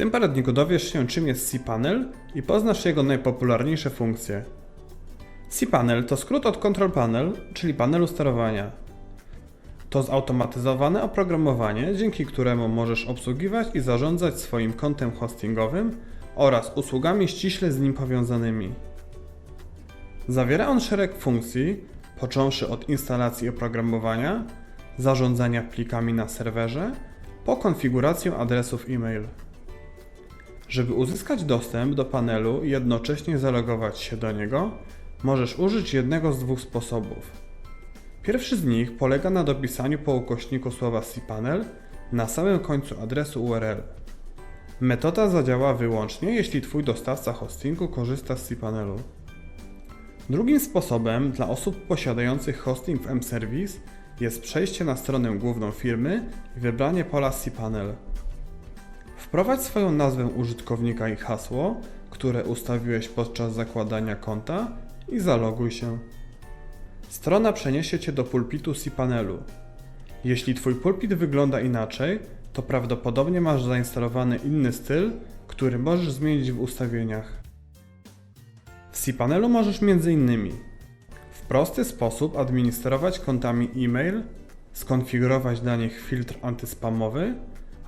tym poradniku dowiesz się, czym jest cPanel i poznasz jego najpopularniejsze funkcje. cPanel to skrót od Control Panel, czyli panelu sterowania. To zautomatyzowane oprogramowanie, dzięki któremu możesz obsługiwać i zarządzać swoim kontem hostingowym oraz usługami ściśle z nim powiązanymi. Zawiera on szereg funkcji, począwszy od instalacji oprogramowania, zarządzania plikami na serwerze, po konfigurację adresów e-mail. Żeby uzyskać dostęp do panelu i jednocześnie zalogować się do niego, możesz użyć jednego z dwóch sposobów. Pierwszy z nich polega na dopisaniu po ukośniku słowa cPanel na samym końcu adresu URL. Metoda zadziała wyłącznie, jeśli Twój dostawca hostingu korzysta z cPanelu. Drugim sposobem dla osób posiadających hosting w mService jest przejście na stronę główną firmy i wybranie pola cPanel. Wprowadź swoją nazwę użytkownika i hasło, które ustawiłeś podczas zakładania konta i zaloguj się. Strona przeniesie Cię do pulpitu cPanelu. Jeśli Twój pulpit wygląda inaczej, to prawdopodobnie masz zainstalowany inny styl, który możesz zmienić w ustawieniach. W cPanelu możesz m.in. w prosty sposób administrować kontami e-mail, skonfigurować dla nich filtr antyspamowy,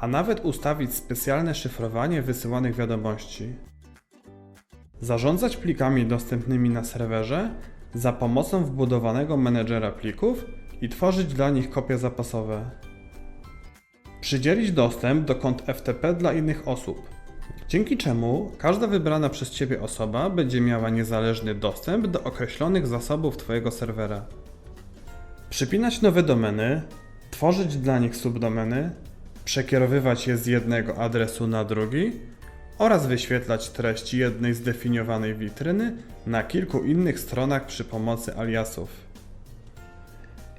a nawet ustawić specjalne szyfrowanie wysyłanych wiadomości. Zarządzać plikami dostępnymi na serwerze za pomocą wbudowanego menedżera plików i tworzyć dla nich kopie zapasowe. Przydzielić dostęp do kont FTP dla innych osób, dzięki czemu każda wybrana przez Ciebie osoba będzie miała niezależny dostęp do określonych zasobów Twojego serwera. Przypinać nowe domeny, tworzyć dla nich subdomeny, przekierowywać je z jednego adresu na drugi oraz wyświetlać treści jednej zdefiniowanej witryny na kilku innych stronach przy pomocy aliasów.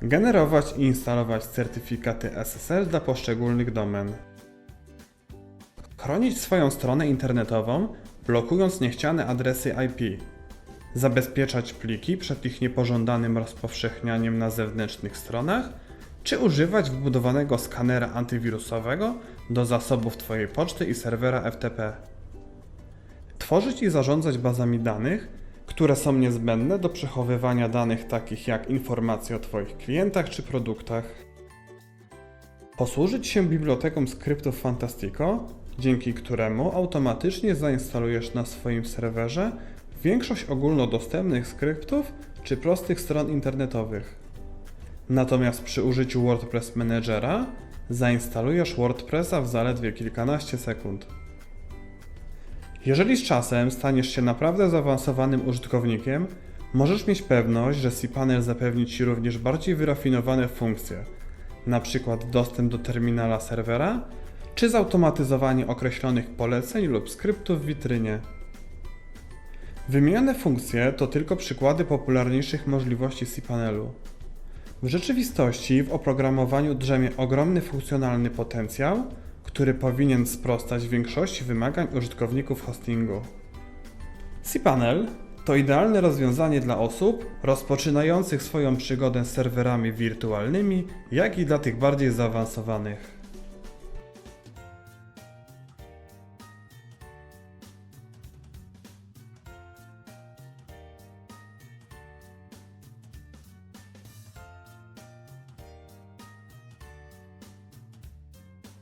Generować i instalować certyfikaty SSL dla poszczególnych domen. Chronić swoją stronę internetową, blokując niechciane adresy IP. Zabezpieczać pliki przed ich niepożądanym rozpowszechnianiem na zewnętrznych stronach, czy używać wbudowanego skanera antywirusowego do zasobów Twojej poczty i serwera FTP. Tworzyć i zarządzać bazami danych, które są niezbędne do przechowywania danych takich jak informacje o Twoich klientach czy produktach. Posłużyć się biblioteką skryptów Fantastico, dzięki któremu automatycznie zainstalujesz na swoim serwerze większość ogólnodostępnych skryptów czy prostych stron internetowych. Natomiast przy użyciu WordPress Managera zainstalujesz WordPressa w zaledwie kilkanaście sekund. Jeżeli z czasem staniesz się naprawdę zaawansowanym użytkownikiem, możesz mieć pewność, że cPanel zapewni Ci również bardziej wyrafinowane funkcje, np. dostęp do terminala serwera, czy zautomatyzowanie określonych poleceń lub skryptów w witrynie. Wymienione funkcje to tylko przykłady popularniejszych możliwości cPanelu. W rzeczywistości w oprogramowaniu drzemie ogromny funkcjonalny potencjał, który powinien sprostać większości wymagań użytkowników hostingu. cPanel to idealne rozwiązanie dla osób rozpoczynających swoją przygodę z serwerami wirtualnymi, jak i dla tych bardziej zaawansowanych.